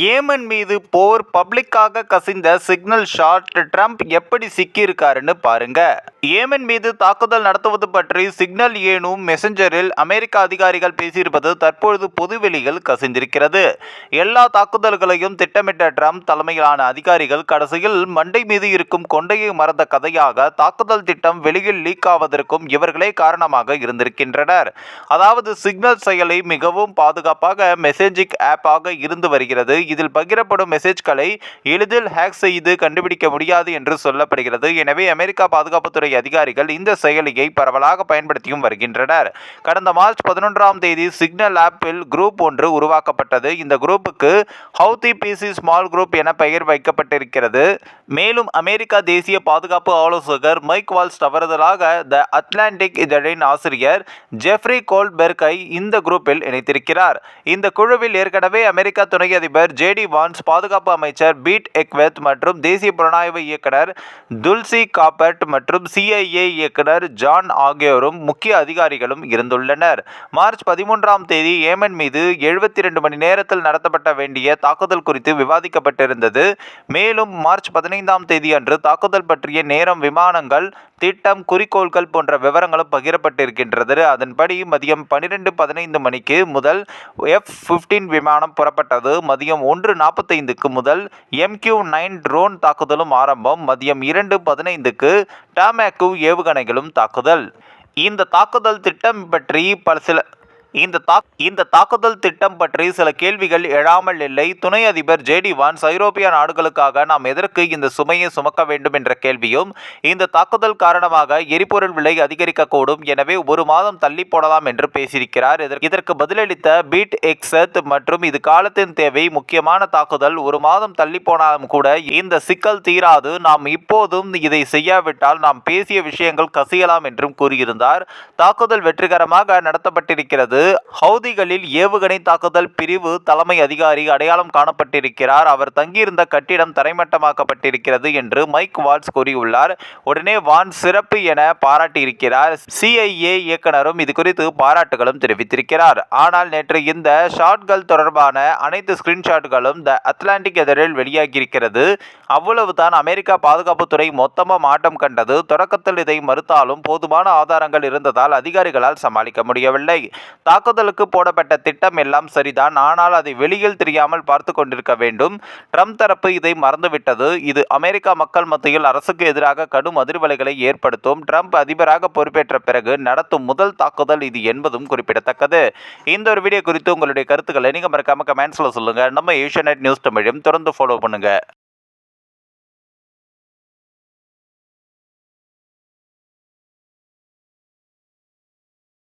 Yemen மீது போர் பப்ளிக்காக கசிந்த signal shot Trump எப்படி சிக்கியிருக்காருன்னு பாருங்க. ஏமன் மீது தாக்குதல் நடத்துவது பற்றி சிக்னல் ஏனும் மெசஞ்சரில் அமெரிக்க அதிகாரிகள் பேசியிருப்பது தற்பொழுது பொதுவெளியில் கசிந்திருக்கிறது. எல்லா தாக்குதல்களையும் திட்டமிட்ட ட்ரம்ப் தலைமையிலான அதிகாரிகள் கடைசியில் மண்டை மீது இருக்கும் கொண்டையை மறந்த கதையாக தாக்குதல் திட்டம் வெளியில் லீக் ஆவதற்கும் இவர்களே காரணமாக இருந்திருக்கின்றனர். அதாவது சிக்னல் செயலை மிகவும் பாதுகாப்பாக மெசேஜிக் ஆப்பாக இருந்து வருகிறது இதில் பகிரப்படும் மெசேஜ்களை எளிதில் ஹேக் செய்து கண்டுபிடிக்க முடியாது என்று சொல்லப்படுகிறது. எனவே அமெரிக்கா பாதுகாப்புத்துறை அதிகாரிகள் இந்த செயலியை பரவலாக பயன்படுத்தியும் வருகின்றனர். கடந்த மார்ச் பதினொன்றாம் தேதி சிக்னல் ஆப்பில் குரூப் ஒன்று உருவாக்கப்பட்டது. இந்த குரூப்புக்கு ஹவுதி பிசி ஸ்மால் குரூப் என பெயர் வைக்கப்பட்டிருக்கிறது. மேலும் அமெரிக்கா தேசிய பாதுகாப்பு ஆலோசகர் மைக் வால்ஸ் தவறுதலாக த அட்லாண்டிக் இதழின் ஆசிரியர் ஜெஃப்ரி கோல்பெர்கை இந்த குரூப்பில் இணைத்திருக்கிறார். இந்த குழுவில் ஏற்கனவே அமெரிக்கா துணை அதிபர் ஜேடி வான்ஸ் பாதுகாப்பு அமைச்சர் பீட் எக்வெத் மற்றும் தேசிய புலனாய்வு இயக்குனர் துல்சி காப்பர்ட் மற்றும் சிஐஏ இயக்குனர் ஜான் ஆகியோரும் முக்கிய அதிகாரிகளும் இருந்துள்ளனர். மார்ச் பதிமூன்றாம் தேதி ஏமன் மீது எழுபத்தி ரெண்டு மணி நேரத்தில் நடத்தப்பட்ட வேண்டிய தாக்குதல் குறித்து விவாதிக்கப்பட்டிருந்தது. மேலும் மார்ச் பதினைந்தாம் தேதி அன்று தாக்குதல் பற்றிய நேரம் விமானங்கள் திட்டம் குறிக்கோள்கள் போன்ற விவரங்களும் பகிரப்பட்டிருக்கின்றது. அதன்படி மதியம் பனிரெண்டு பதினைந்து மணிக்கு முதல் எஃப் ஃபிஃப்டீன் விமானம் புறப்பட்டது. மதியம் ஒன்று நாற்பத்தைந்துக்கு முதல் எம்கியூ நைன் ட்ரோன் தாக்குதலும் ஆரம்பம். மதியம் இரண்டு பதினைந்துக்கு டாமேக்கு ஏவுகணைகளும் தாக்குதல். இந்த தாக்குதல் திட்டம் பற்றி பல சில இந்த தா இந்த தாக்குதல் திட்டம் பற்றி சில கேள்விகள் எழாமல் இல்லை. துணை அதிபர் ஜேடி வான்ஸ் ஐரோப்பிய நாடுகளுக்காக நாம் எதற்கு இந்த சுமையை சுமக்க வேண்டும் என்ற கேள்வியும் இந்த தாக்குதல் காரணமாக எரிபொருள் விலை அதிகரிக்கக்கூடும் எனவே ஒரு மாதம் தள்ளி போடலாம் என்று பேசியிருக்கிறார். இதற்கு பதிலளித்த பீட் எக்ஸத் மற்றும் இது காலத்தின் தேவை முக்கியமான தாக்குதல் ஒரு மாதம் தள்ளி போனாலும் கூட இந்த சிக்கல் தீராது. நாம் இப்போதும் இதை செய்யாவிட்டால் நாம் பேசிய விஷயங்கள் கசியலாம் என்றும் கூறியிருந்தார். தாக்குதல் வெற்றிகரமாக நடத்தப்பட்டிருக்கிறது. ஹவுதிகளில் ஏவுகணை தாக்குதல் பிரிவு தலைமை அதிகாரி அடையாளம் காணப்பட்டிருக்கிறார். அவர் தங்கியிருந்த கட்டிடம் தரைமட்டமாக்கப்பட்டிருக்கிறது என்று மைக் வால்ஸ் கூறியுள்ளார். உடனே வான் சிறப்பு என பாராட்டியிருக்கிறார். சிஐஏ இயக்குனரும் இது குறித்து பாராட்டுகளும் தெரிவித்திருக்கிறார். ஆனால் நேற்று இந்த ஷாட்கள் தொடர்பான அனைத்து ஸ்கிரீன்ஷாட்களும் த அட்லாண்டிக் எதிரில் வெளியாகியிருக்கிறது. அவ்வளவுதான் அமெரிக்கா பாதுகாப்புத்துறை மொத்தமாக மாட்டம் கண்டது. தொடக்கத்தில் இதை மறுத்தாலும் போதுமான ஆதாரங்கள் இருந்ததால் அதிகாரிகளால் சமாளிக்க முடியவில்லை. தாக்குதலுக்கு போடப்பட்ட திட்டம் எல்லாம் சரிதான். ஆனால் அதை வெளியில் தெரியாமல் பார்த்து கொண்டிருக்க வேண்டும். ட்ரம்ப் தரப்பு இதை மறந்துவிட்டது. இது அமெரிக்கா மக்கள் மத்தியில் அரசுக்கு எதிராக கடும் அதிர்வலைகளை ஏற்படுத்தும். ட்ரம்ப் அதிபராக பொறுப்பேற்ற பிறகு நடத்தும் முதல் தாக்குதல் இது என்பதும் குறிப்பிடத்தக்கது. இந்த ஒரு வீடியோ குறித்து உங்களுடைய கருத்துக்களை நீங்கள் மறக்காம கமெண்ட்ஸில் சொல்லுங்கள் நம்ம ஏஷியா நியூஸ் தமிழையும் தொடர்ந்து ஃபாலோ பண்ணுங்கள்